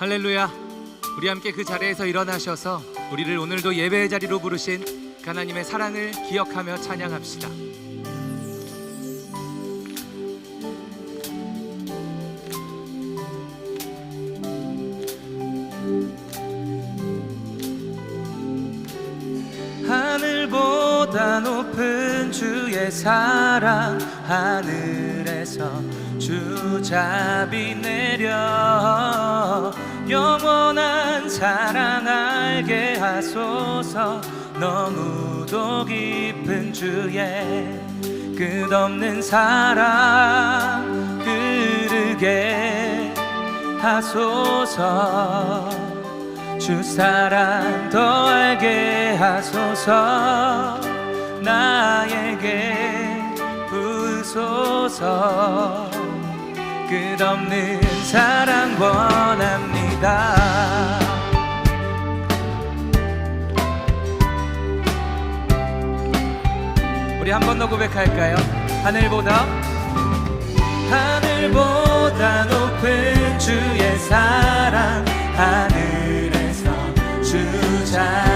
할렐루야. 우리 함께 그 자리에서 일어나셔서 우리를 오늘도 예배의 자리로 부르신 하나님의 사랑을 기억하며 찬양합시다. 하늘보다 높은 주의 사랑 하늘에서 주잡이 내려 영원한 사랑 알게 하소서. 너무도 깊은 주의 끝없는 사랑 흐르게 하소서. 주 사랑 더 알게 하소서. 나에게 부소서. 끝없는 사랑 원합니다 우리 한 번 더 고백할까요? 하늘보다 하늘보다 높은 주의 사랑. 하늘에서 주잡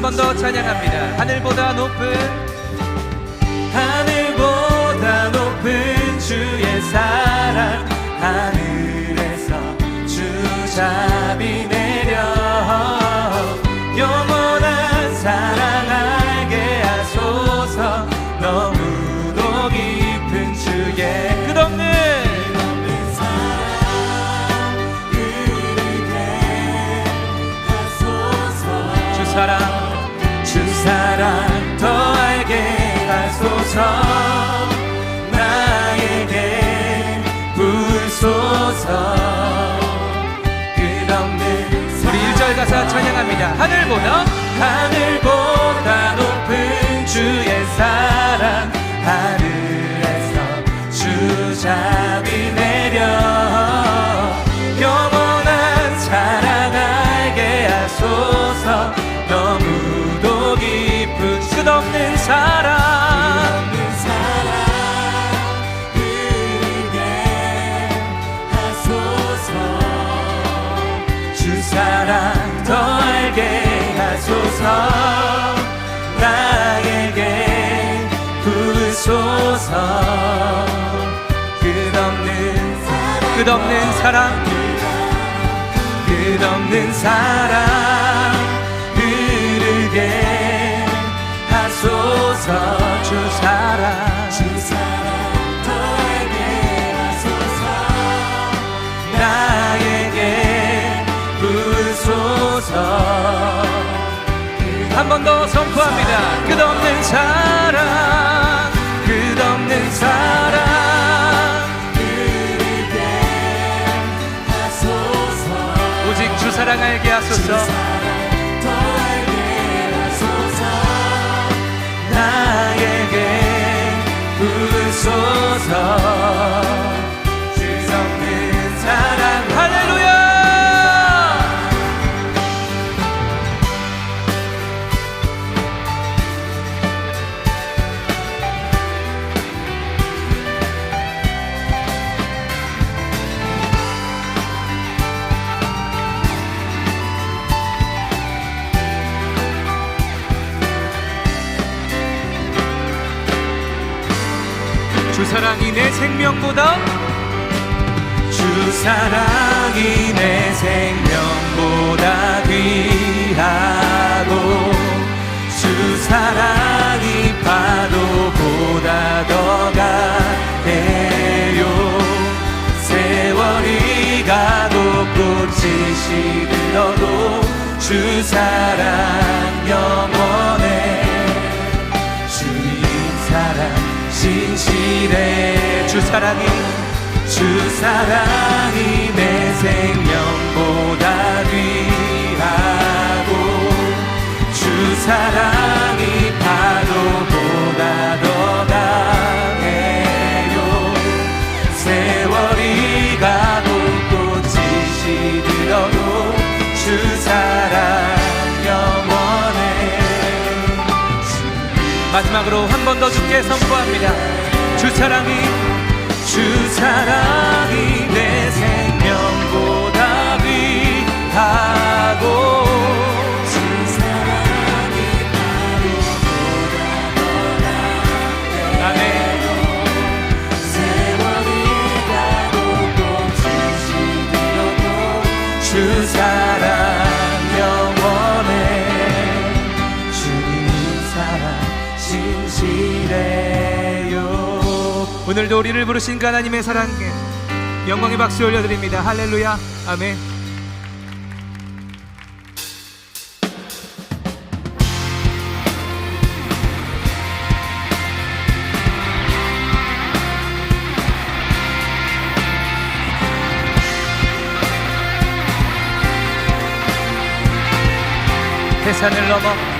한 번 더 찬양합니다. 하늘보다 높은 찬양합니다. 하늘보다 하늘보다 높은 주의 사랑. 하늘에서 주잡 부소서 끝없는 끝없는 사랑 끝없는 사랑 흐르게 하소서 주 사랑. 주 사랑 더 알게 하소서. 나에게 부소서. 한 번 더 선포합니다. 끝없는 사랑 사랑. 알게 하소서. 나에게 부소서 사랑이 내 생명보다? 주 사랑이 내 생명보다 귀하고 주 사랑이 파도보다 더 가해요. 세월이 가고 꽃이 시들어도 주 사랑 영원해. 주님 사랑 진실해 주 사랑이 주 사랑이 내 생명보다 귀하고 주 사랑이 파도 마지막으로 한 번 더 주께 선포합니다. 주 사랑이 주 사랑이. 오늘도 우리를 부르신 그 하나님의 사랑에 영광의 박수 올려드립니다. 할렐루야. 아멘. 세상을 넘어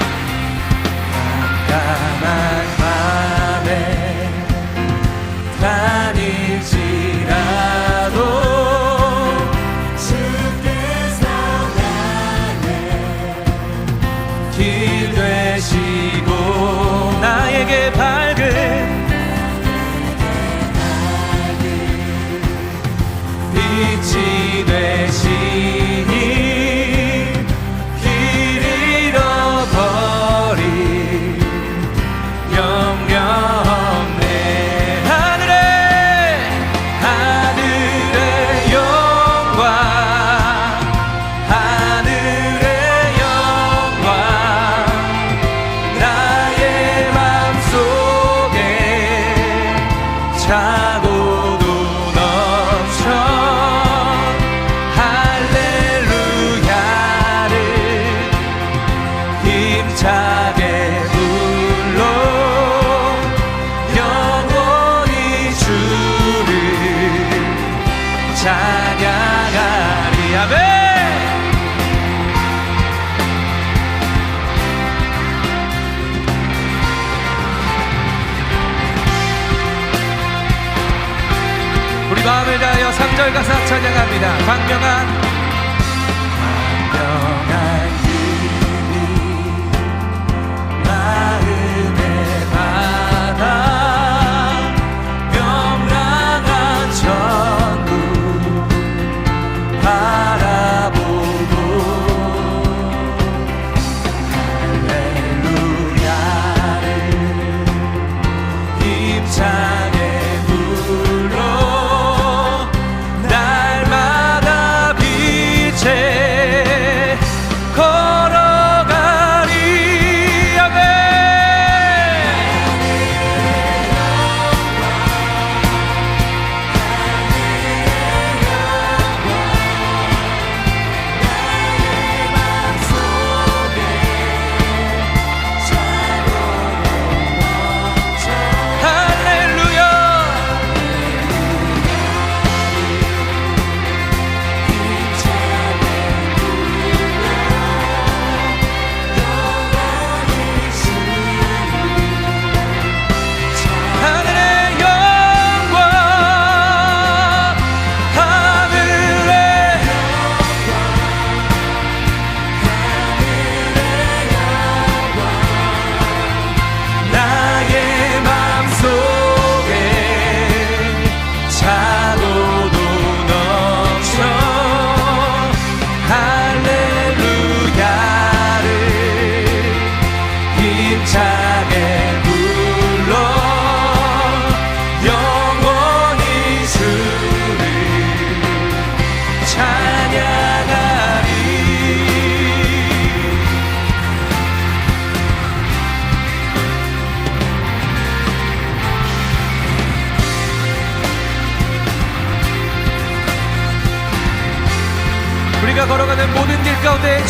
절가사 찬양합니다. 박명한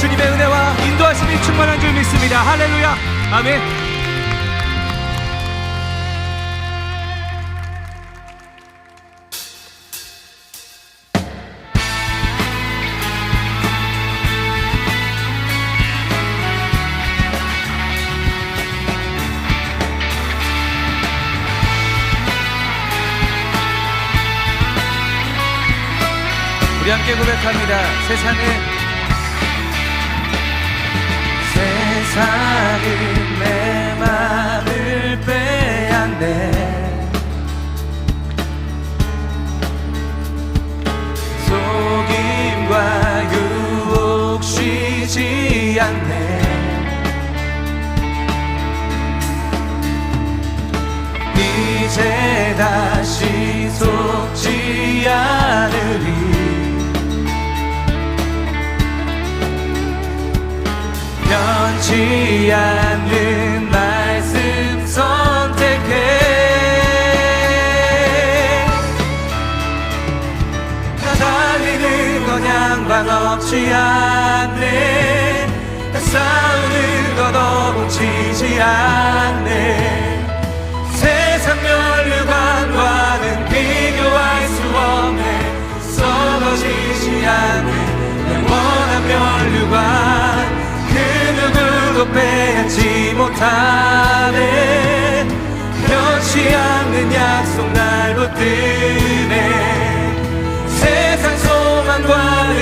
주님의 은혜와 인도하심이 충만한 줄 믿습니다. 할렐루야. 아멘. 함께 고백합니다. 세상에 세상은 내 맘을 빼앗네. 속임과 유혹 쉬지 않네. 이제 다시 속지 않으리 변치 않는 말씀 선택해. 나 달리는 건 양방 없지 않네. 나 싸우는 것 어고치지 않네 빼앗지 못하네. 변치 않는 약속 날 붙드네. 세상 소망과는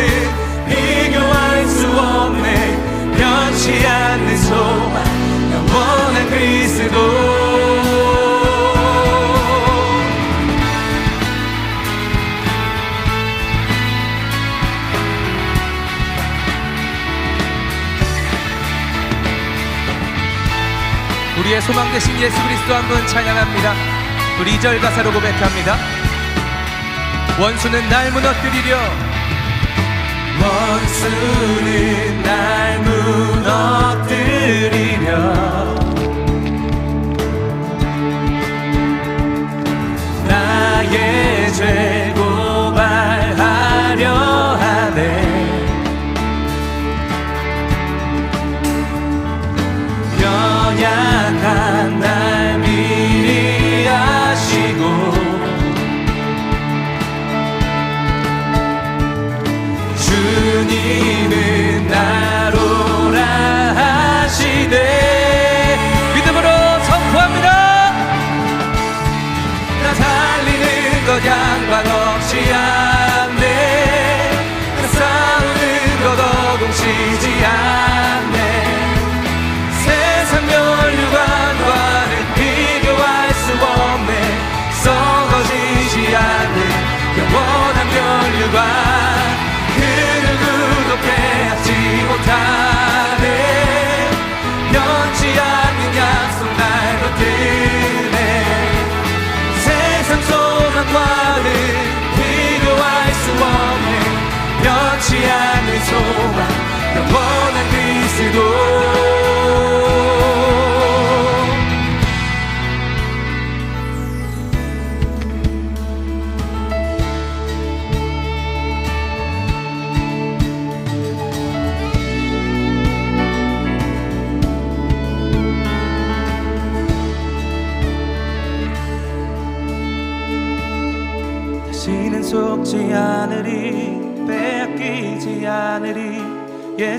비교할 수 없네. 변치 않는 소망 소망 되신 예수 그리스도 한 분 찬양합니다. 우리 2절 가사로 고백합니다. 원수는 날 무너뜨리려 원수는 날 무너뜨리려 나의 죄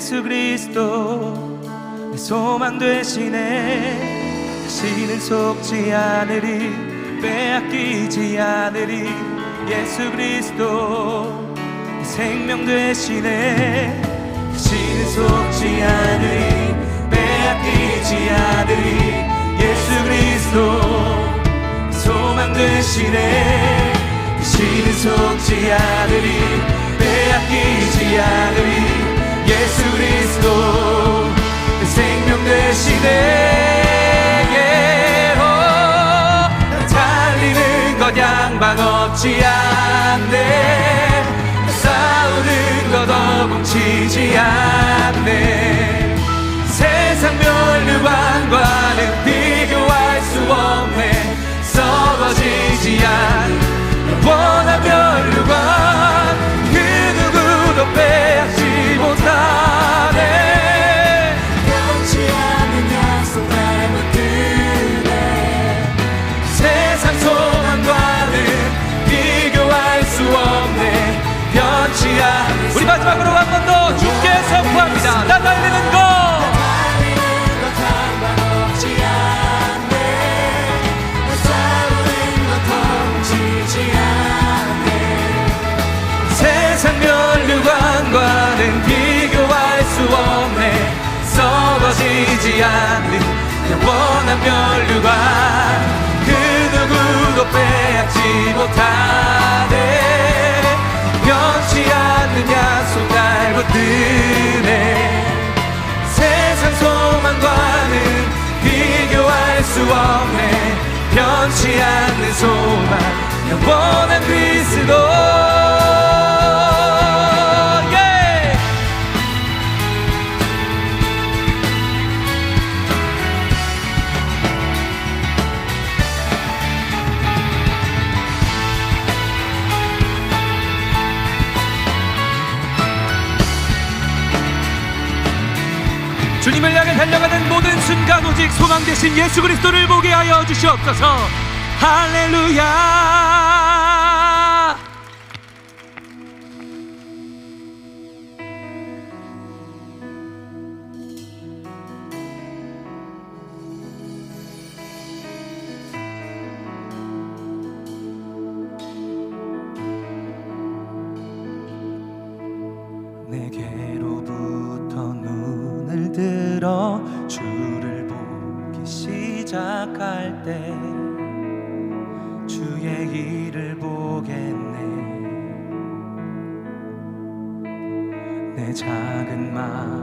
예수 그리스도 내 소망 되시네. 다시는 속지 않으리 빼앗기지 않으리. 예수 그리스도 내 생명 되시네. 다시는 속지 않으리 빼앗기지 않으리. 예수 그리스도 소망 되시네. 다시는 속지 않으리 빼앗기지 않으리 예수 그리스도 내 생명 되시네 오, 달리는 것 양방 없지 않네. 싸우는 것 어공치지 않네. 세상 멸류관과는 비교할 수 없네. 썩어지지 않는 영원한 멸류관 못하네. 않는 영원한 멸류관 그 누구도 빼앗지 못하네. 변치 않는 약속 날 붙드네. 세상 소망과는 비교할 수 없네. 변치 않는 소망 되신 예수 그리스도를 보게 하여 주시옵소서. 할렐루야. 내게 시작할 때 주의 일을 보겠네. 내 작은 마음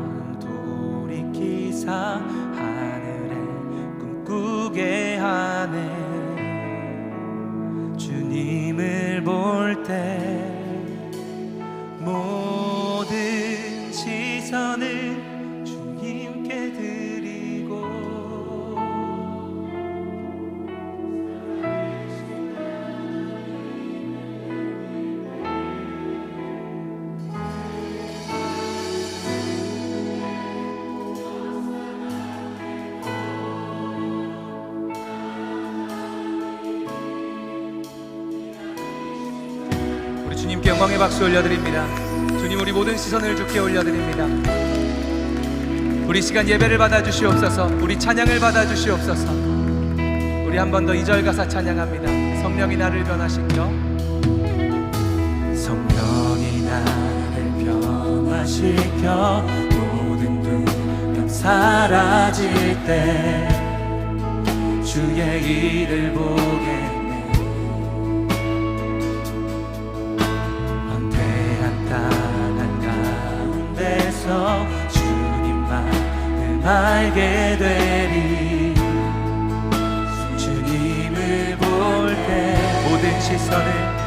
주님께 영광의 박수 올려드립니다. 주님 우리 모든 시선을 주께 올려드립니다. 우리 시간 예배를 받아 주시옵소서. 우리 찬양을 받아 주시옵소서. 우리 한 번더 2절 가사 찬양합니다. 성령이 나를 변화시켜 성령이 나를 변화시켜 모든 두려움 사라질 때 주의 일을 보겠 알게 되리 주님을 볼 때 모든 시선을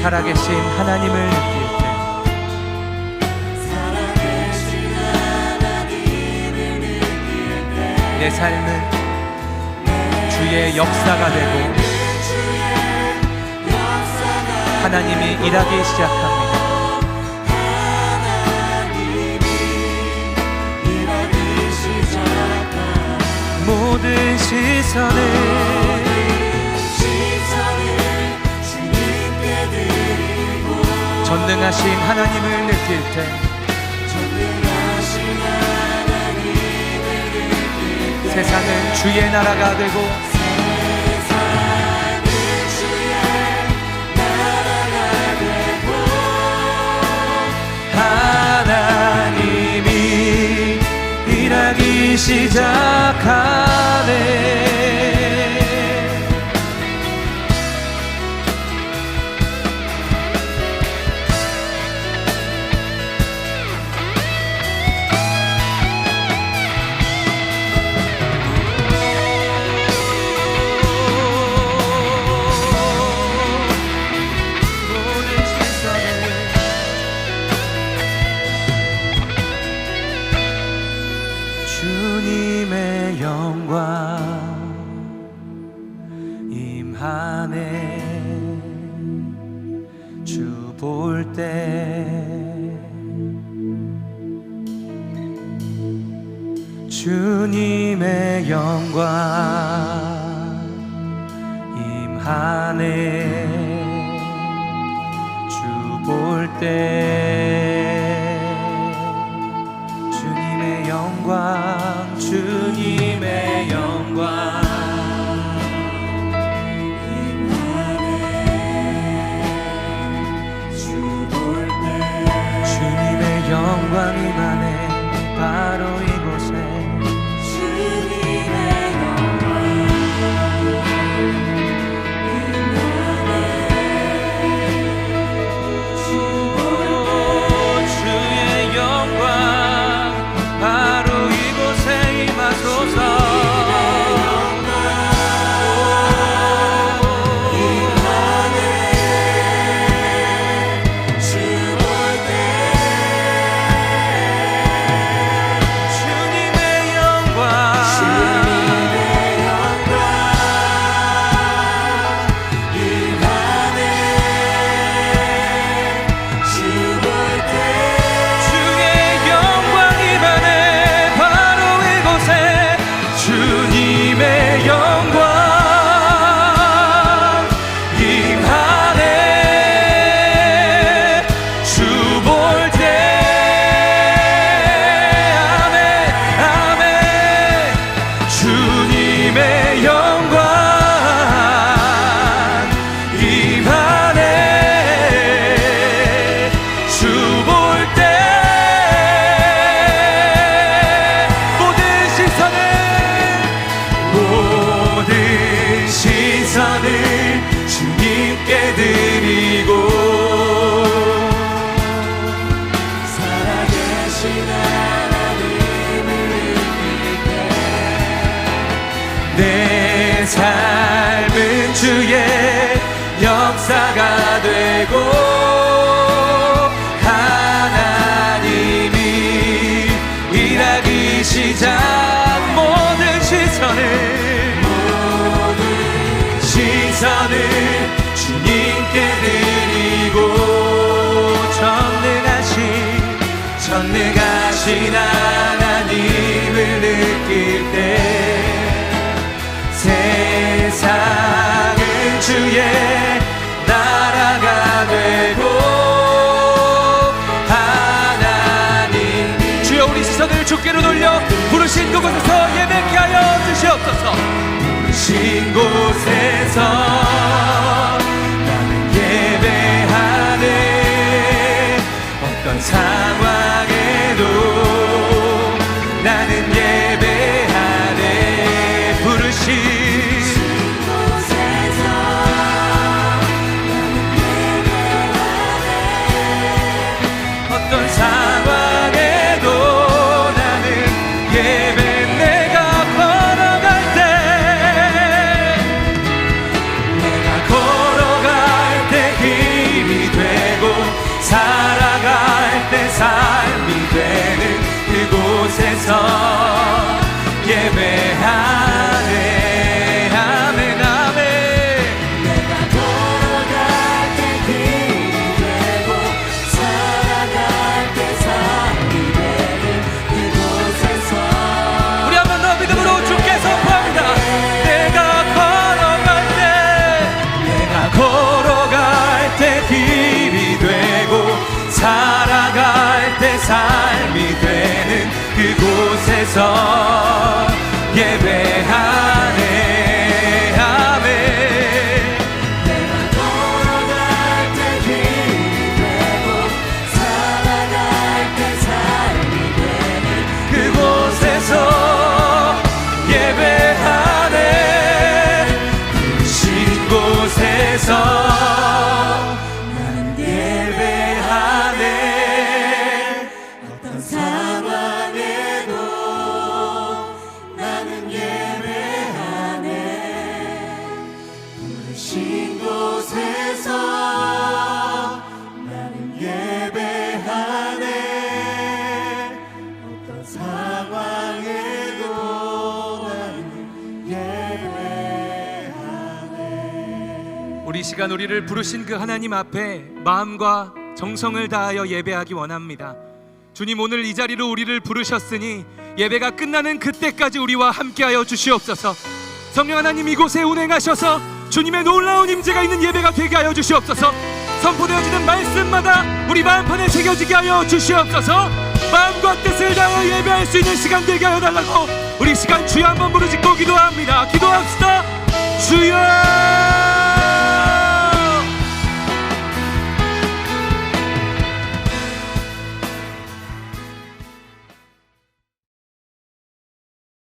살아계신 하나님을 느낄 때 내 삶은 주의 역사가 되고 하나님이 일하기 시작합니다. 모든 시선을 전능하신 하나님을 느낄 때 세상은 주의 나라가 되고 시작하네 하네. 주 볼 때. 주님의 영광 임하네. 주 볼 때. 주님의 영광 주님의 영광 임 부르신 곳에서 삶이 되는 그곳에서 시간 우리를 부르신 그 하나님 앞에 마음과 정성을 다하여 예배하기 원합니다. 주님 오늘 이 자리로 우리를 부르셨으니 예배가 끝나는 그때까지 우리와 함께하여 주시옵소서. 성령 하나님 이곳에 운행하셔서 주님의 놀라운 임재가 있는 예배가 되게 하여 주시옵소서. 선포되어지는 말씀마다 우리 마음판에 새겨지게 하여 주시옵소서 마음과 뜻을 다하여 예배할 수 있는 시간 되게 하여 달라고 우리 시간 주여 한번 부르짖고 기도합니다 기도합시다 주여